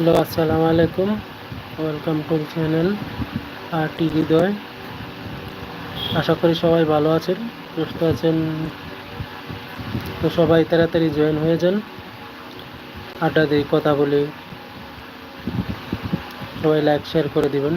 Hello, আসসালামু আলাইকুম। Welcome to channel R T Hridoy আশা করি সবাই ভালো আছেন, সুস্থ আছেন। তো সবাই তাড়াতাড়ি জয়েন হয়ে যান। আড্ডা দিই কথা বলি। সবাই লাইক শেয়ার করে দিবেন।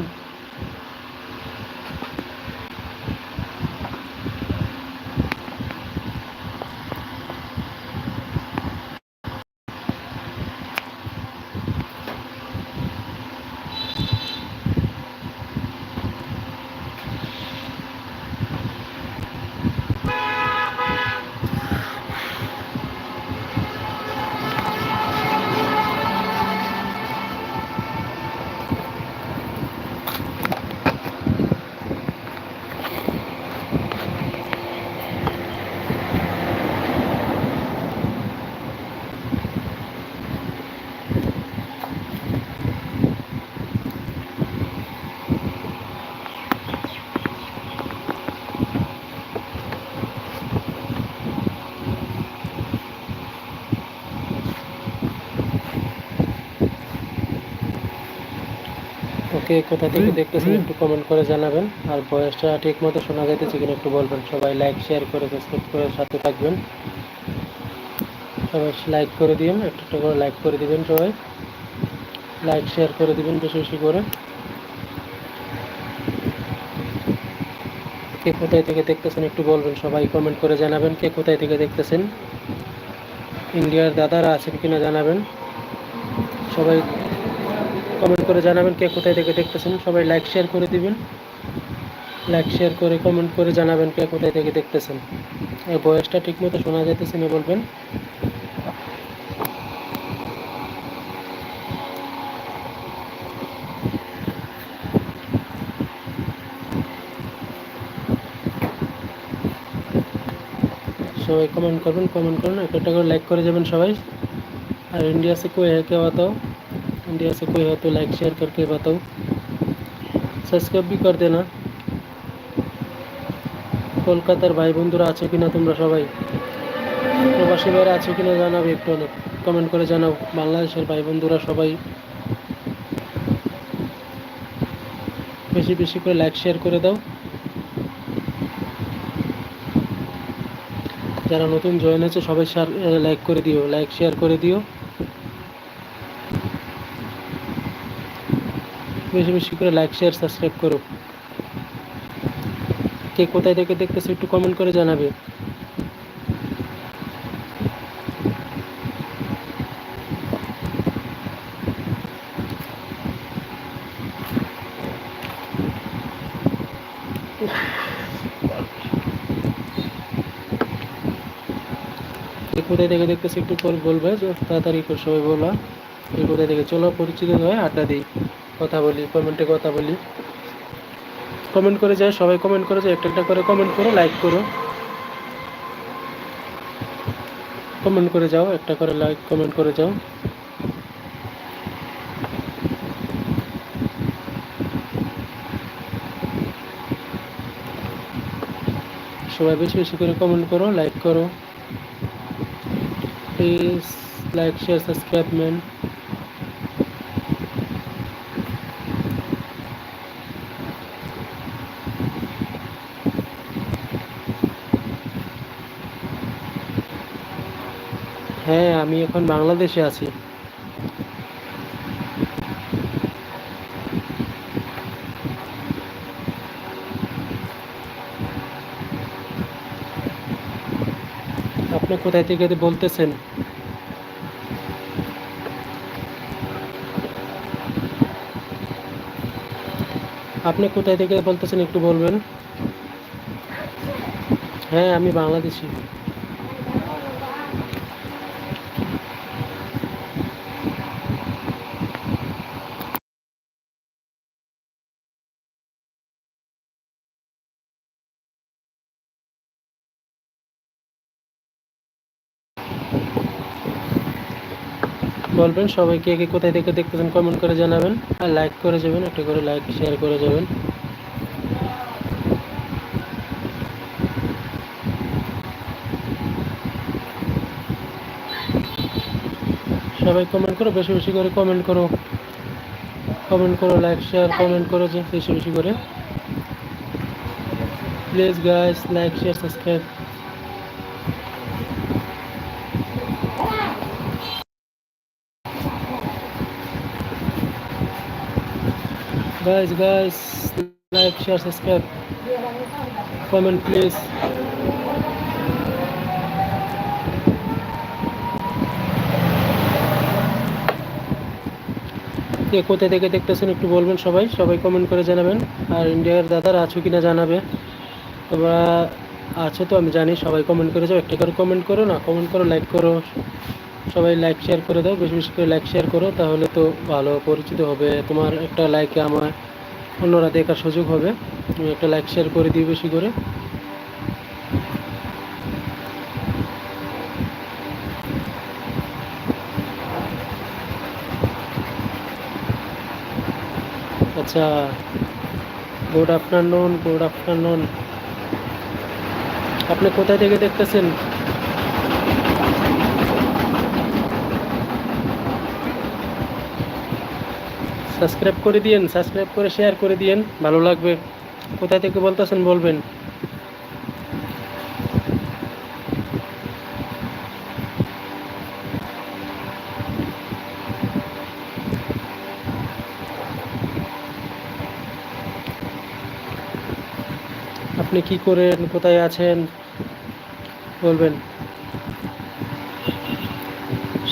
ওকে কোথা থেকে দেখতেছেন একটু কমেন্ট করে জানাবেন। আর ভয়েসটা ঠিক মতো শোনা যাইতেছে কিনা একটু বলবেন। সবাই লাইক শেয়ার করে সাবস্ক্রাইব করে সাথে থাকবেন। সবাই লাইক করে দিবেন একটু একটু করে লাইক করে দিবেন সবাই। লাইক শেয়ার করে দিবেন বেশি বেশি করে। কে কোথায় থেকে দেখতেছেন একটু বলবেন। সবাই কমেন্ট করে জানাবেন কে কোথায় থেকে দেখতেছেন। ইন্ডিয়ার দাদারা আছেন কিনা জানাবেন। সবাই কমেন্ট করে জানাবেন কে কোথায় থেকে দেখতেছেন। সবাই লাইক শেয়ার করে দিবেন। লাইক শেয়ার করে কমেন্ট করে জানাবেন কে কোথায় থেকে দেখতেছেন। এই বয়সটা ঠিক মতো শোনা যেতেছে না বলবেন। সবাই কমেন্ট করবেন কমেন্ট করুন একটা করে লাইক করে যাবেন সবাই। আর ইন্ডিয়া সে কই হ্যাঁ কেউ इंडिया से कोई है तो लाइक शेयर करके बताओ সাবস্ক্রাইব भी कर देना কলকাতার ভাই বন্ধুরা আছে কিনা তোমরা সবাই প্রবাসী ভাইরা আছে কিনা জানাবে একটু অনেক কমেন্ট করে জানাও বাংলাদেশের ভাই বন্ধুরা সবাই বেশি বেশি করে লাইক শেয়ার করে দাও যারা নতুন জয়েন হয়েছে সবাই শেয়ার লাইক করে দিও লাইক শেয়ার করে দিও বেশি বেশি করে লাইক শেয়ার সাবস্ক্রাইব করো। কে কোথায় থেকে দেখতেছে একটু কমেন্ট করে জানাবে। কোথায় থেকে দেখতেছে একটু পর বলবে, তাড়াতাড়ি করে সবাই বলা। কে কোথায় থেকে? চলো, পরিচিত হয়ে আড্ডা দিই। কথা বলি কমেন্টে কথা বলি। কমেন্ট করে যায় সবাই কমেন্ট করে যায় একটা একটা করে কমেন্ট করো লাইক করো। কমেন্ট করে যাও, একটা করে লাইক কমেন্ট করে যাও। সবাই বেশি বেশি করে কমেন্ট করো লাইক করো। Please like share subscribe man হ্যাঁ আমি এখন বাংলাদেশে আছি। আপনি কোথায় থেকে বলতেছেন? আপনি কোথায় থেকে বলতেছেন একটু বলবেন? হ্যাঁ আমি বাংলাদেশি। বলবেন সবাই কে কে কোথায় থেকে দেখতেছেন কমেন্ট করে জানাবেন আর লাইক করে যাবেন, একটা করে লাইক শেয়ার করে যাবেন। সবাই কমেন্ট করো, বেশি বেশি করে কমেন্ট করো। কমেন্ট করো লাইক শেয়ার কমেন্ট করো যে, বেশি বেশি করে। Please guys like share subscribe guys guys, like, share, subscribe. Comment, please. কে কোথা থেকে দেখতেছেন একটু বলবেন সবাই? সবাই কমেন্ট করে জানাবেন। আর ইন্ডিয়ার দাদারা আছো কিনা জানাবে। তোমরা আছো তো, আমি জানি, সবাই কমেন্ট করে যাও একটা করে কমেন্ট করো, না কমেন্ট করো লাইক করো। সবাই লাইক শেয়ার করে দাও, বেশি বেশি করে লাইক শেয়ার করো, তাহলে তো ভালো পরিচিত হবে। তোমার একটা লাইকে আমার অন্যরা দেখার সুযোগ হবে। তুমি একটা লাইক শেয়ার করে দিও বেশি করে। আচ্ছা গুড আফটারনুন গুড আফটারনুন আপনি কোথায় থেকে দেখতেছেন? সাবস্ক্রাইব করে দিয়েন, সাবস্ক্রাইব করে শেয়ার করে দিয়েন, ভালো লাগবে। কোথায় থেকে বলতেছেন, বলবেন। আপনি কি করেন, কোথায় আছেন, বলবেন।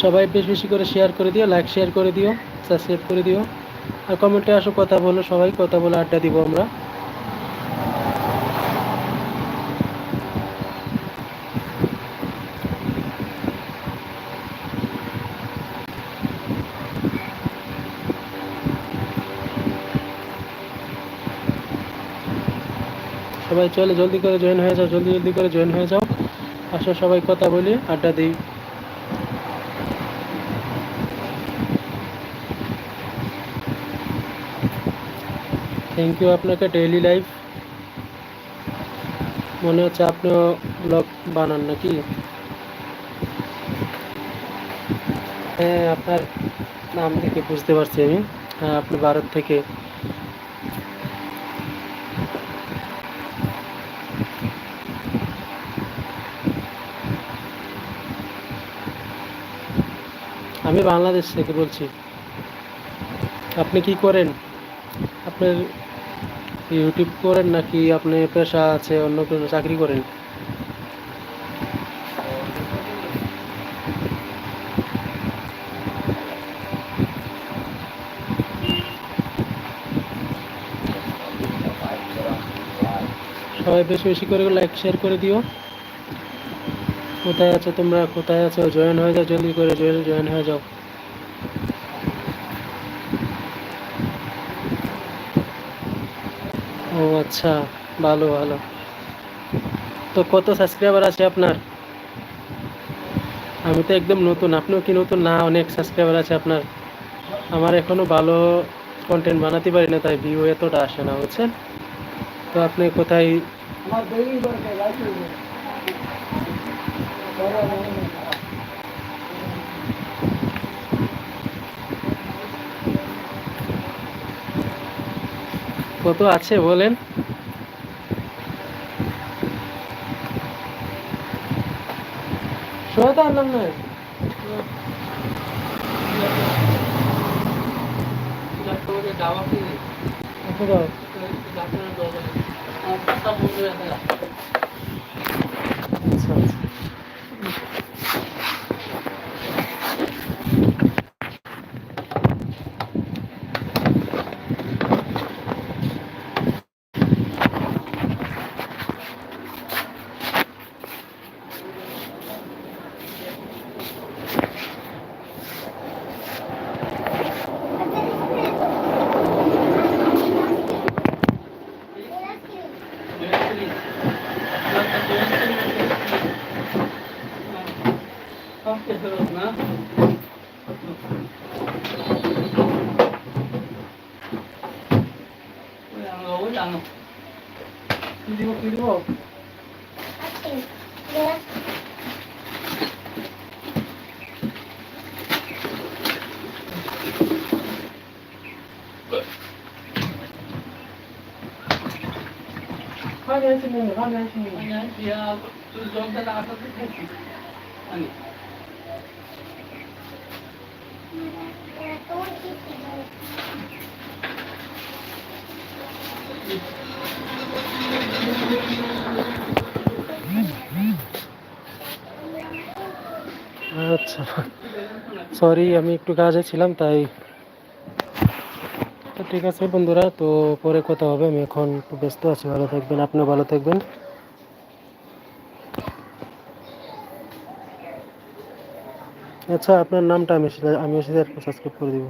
সবাই বেশ বেশি করে শেয়ার করে দিও লাইক শেয়ার করে দিও সাবস্ক্রাইব করে দিও। আর কমেন্টে আসো, কথা বলো সবাই, কথা বলে আড্ডা দিব আমরা। সবাই চলে, জলদি করে জয়েন হয়ে যাও, জলদি জলদি করে জয়েন হয়ে যাও। আসো সবাই, কথা বলি আড্ডা দিই। থ্যাংক ইউ আপনাকে ডেইলি লাইফ। মনে হচ্ছে আপনিও ব্লগ বানান নাকি? হ্যাঁ আপনার নাম থেকে বুঝতে পারছি আমি। হ্যাঁ আপনি ভারত থেকে। আমি বাংলাদেশ থেকে বলছি। আপনি কি করেন? আপনার ইউটিউব করেন নাকি আপনি পেশা আছে, অন্য কোনো চাকরি করেন? সবাই বেশি বেশি করে লাইক শেয়ার করে দিও। কোথায় আছো তোমরা? কোথায় আছো? জয়েন হয়ে যাও, জলদি করে জয়েন হয়ে যাও। ও আচ্ছা ভালো ভালো। তো কত সাবস্ক্রাইবার আছে আপনার? আমি তো একদম নতুন, আপনিও কি নতুন? না, অনেক সাবস্ক্রাইবার আছে আপনার। আমার এখনও ভালো কন্টেন্ট বানাতে পারি না, তাই ভিউ এতটা আসে না, বুঝছেন? তো আপনি কোথায় কত আছে বলেন? শোয়াতে আনলাম না কত 나무. 그리고 그리고 아침 내가 화면 신문 화면 신문 안녕하세요. 좀더 나가서 해주. 아니. 내가 또 이렇게 আচ্ছা সরি আমি একটু কাজে ছিলাম, তাই ঠিক আছে বন্ধুরা, তো পরে কথা হবে, আমি এখন একটু ব্যস্ত আছি, ভালো থাকবেন, আপনিও ভালো থাকবেন। আচ্ছা আপনার নামটা আমি সেটা সাবস্ক্রাইব করে দিব।